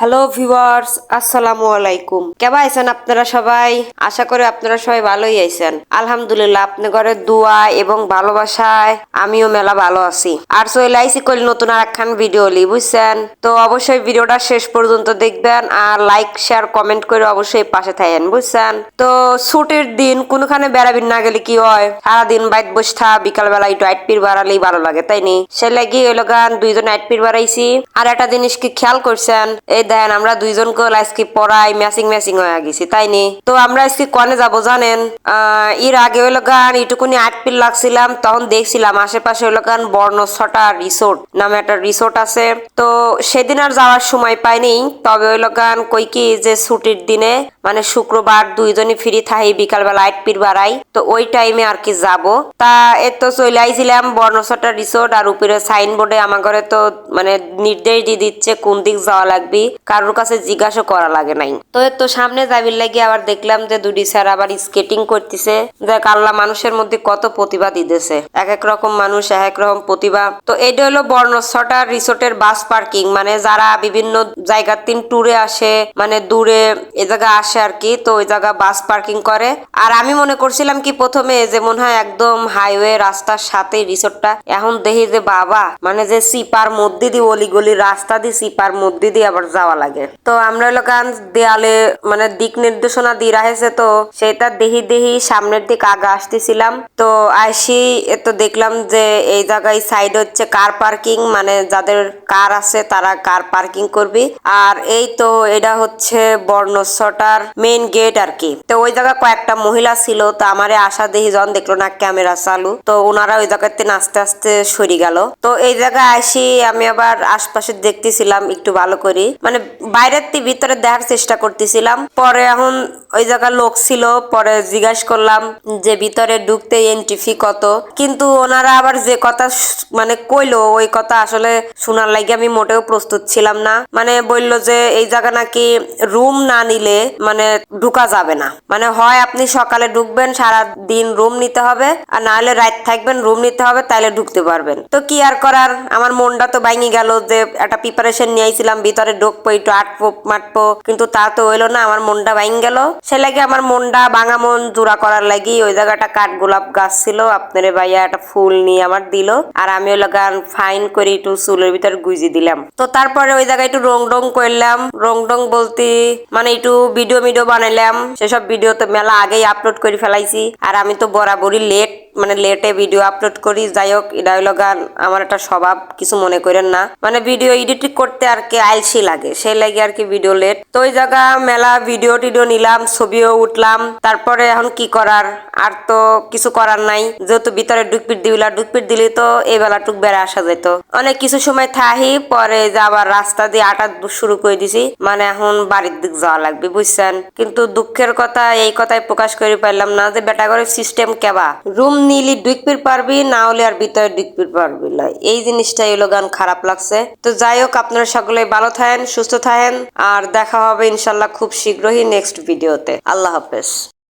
Hello viewers আসসালামু আলাইকুম কেমন আছেন আপনারা সবাই? আশা করি আপনারা সবাই ভালোই আছেন। আলহামদুলিল্লাহ আপনি ঘরে দোয়া এবং ভালোবাসায় আমিও মেলা ভালো আছি। আর চলে আইসি কইল নতুন আর একখান ভিডিও লি বুঝছেন? তো অবশ্যই ভিডিওটা শেষ পর্যন্ত দেখবেন আর লাইক শেয়ার কমেন্ট করে অবশ্যই পাশে থাকেন, বুঝছেন? তো ছুটির দিন কোনখানে বেড়াবিন না গেলে কি হয়? সারাদিন বাইত বসে থা বিকালবেলা একটু আইট পির বাড়ালেই ভালো লাগে, তাই নি? সে লাগি হইল গান দুইজন আইট পির বাড়াইছি। আর একটা জিনিস কি খেয়াল করছেন? এই দেন, আমরা দুইজন কল আজকে পড়াই ম্যাচিং ম্যাচিং হয়ে গেছি, তাই নি? তো আমরা আজকে কনে যাব জানেন? এর আগে হইল গান, এইটুকুনি আট পিল লাগছিলাম, তখন দেখছিলাম আশেপাশে হইল গান বর্ণছটা রিসোর্ট নামে একটা রিসোর্ট আছে। তো সেদিন আর যাওয়ার সময় পাইনি, তবে হইল গান কই কি যে ছুটির দিনে মানে শুক্রবার দুইজনই ফ্রি থাই বিকালবেলা আইট পির বাড়াই, তো ওই টাইমে আর কি যাব। তা এর তো চলে আইছিলাম বর্ণছটা রিসোর্ট আর উপরে সাইনবোর্ডে আমার ঘরে তো মানে নির্দেশ দিয়ে দিচ্ছে কোন দিক যাওয়া লাগবে। কারোর কাছে জিজ্ঞাসা করা লাগে নাই। তো এর তো সামনে যাবির লাগি আবার দেখলাম যে দুটি স্যার আবার স্কেটিং করতেছে। দেখ আল্লাহ মানুষের মধ্যে কত প্রতিভা দিতেছে। এক এক রকম মানুষ, এক এক রকম প্রতিভা। তো এটা হলো বর্ণছটা রিসোর্টের বাস পার্কিং। মানে যারা বিভিন্ন জায়গার তিন ট্যুরে আসে মানে দূরে এ জায়গা আসে আর কি তো ওই জায়গা বাস পার্কিং করে। আর আমি মনে করছিলাম কি প্রথমে যে মনে হয় একদম হাইওয়ে রাস্তার সাথে রিসোর্টটা। এখন দেখি যে বাবা মানে যে সিপার মধ্যে দিয়ে অলি গলির রাস্তা দিয়ে সিপার মধ্যে দিয়ে আবার যাওয়া লাগে। তো আমরা হলো গান দেয়ালে মানে দিক নির্দেশনা দিয়ে রাখেছে তো সেটা দেহি দেহি সামনের দিক আগা আসতেছিলাম। তো আইসি এ তো দেখলাম যে এই জায়গায় সাইড হচ্ছে কার পার্কিং মানে যাদের কার আছে তারা কার পার্কিং করবি। আর এই তো এটা হচ্ছে বর্ণছটার মেইন গেট আর কি। তো ওই জায়গায় কয়েকটা মহিলা ছিল, তো আমারে আশা দেখি যখন দেখল না ক্যামেরা চালু, তো ওনারা ওই জায়গাতে আস্তে আস্তে সরি গেল। তো এই জায়গায় আসি আমি আবার আশপাশে দেখতেছিলাম একটু ভালো করে। মানে বাইরের থেকে ভিতরে দেখার চেষ্টা করতেছিলাম। পরে এখন ওই জায়গার লোক ছিল, পরে জিজ্ঞাসা করলাম যে ভিতরে ঢুকতে এন্ট্রি ফি কত? কিন্তু ওনারা আবার যে কথা মানে কইলো, ওই কথা আসলে শোনার লাগে আমি মোটেও প্রস্তুত ছিলাম না। মানে বলল যে এই জায়গা নাকি রুম না নিলে মানে ঢুকা যাবে না। মানে হয় আপনি সকালে ঢুকবেন সারা দিন রুম নিতে হবে, আর না হলে রাত থাকবেন রুম নিতে হবে, তাইলে ঢুকতে পারবেন। তো কি আর করার? আমার মনটা তো ভাঙি গেল যে একটা প্রিপারেশন নিয়েছিলাম ভিতরে ঢুকবো একটু আটপো মাটপো কিন্তু তা তো হইল না, আমার মনটা ভাঙি গেল। সে লাগে আমার মনটা ভাঙা মন জোড়া করার লাগি ওই জায়গাটা কাঠ গোলাপ গাছ ছিল, আপনার ভাইয়া একটা ফুল নিয়ে আমার দিল, আর আমি ওই গান ফাইন করে একটু চুলের ভিতর গুজি দিলাম। তো তারপরে ওই জায়গায় একটু রং ডং করলাম, রং ডং বলতে মানে একটু ভিডিও মিডিও বানাইলাম, সেসব ভিডিও তো মেলা আগেই আপলোড করে ফেলাইছি, আর আমি তো বরাবরই লেট মানে লেটে ভিডিও আপলোড করি। যাই হোক হইল গান আমার একটা স্বভাব, কিছু মনে করেন না। মানে ভিডিও এডিটিং করতে আর কি আলসি লাগে, সেই লাগে আর কি ভিডিও লেট তো ওই জায়গা মেলা ভিডিও টিডিও নিলাম, ছবিও উঠলাম, তারপরে এখন কি করার? আর তো কিছু করার নাই। যেহেতু ভিতরে ডুকপিট দিবিলা ডুকপিট দিলি তো এই বেলা টুক বেড়ে আসা যেত। অনেক কিছু সময় থাহি, পরে যে আবার রাস্তা দিয়ে আটা শুরু করে দিছি মানে এখন বাড়ির দিক যাওয়া লাগবে, বুঝছেন? কিন্তু দুঃখের কথা, এই কথাই প্রকাশ করে পারলাম না যে বেটা করে সিস্টেম কেবা। রুম নিলি ডুকপির পারবি, না হলে আর ভিতরে ডুকপির পারবি না। এই জিনিসটাই হলো গান খারাপ লাগছে। তো যাই হোক, আপনারা সকলে ভালো থাকেন, সুস্থ থাকেন, আর দেখা হবে ইনশাল্লাহ খুব শীঘ্রই নেক্সট ভিডিওতে আল্লাহ হাফেজ।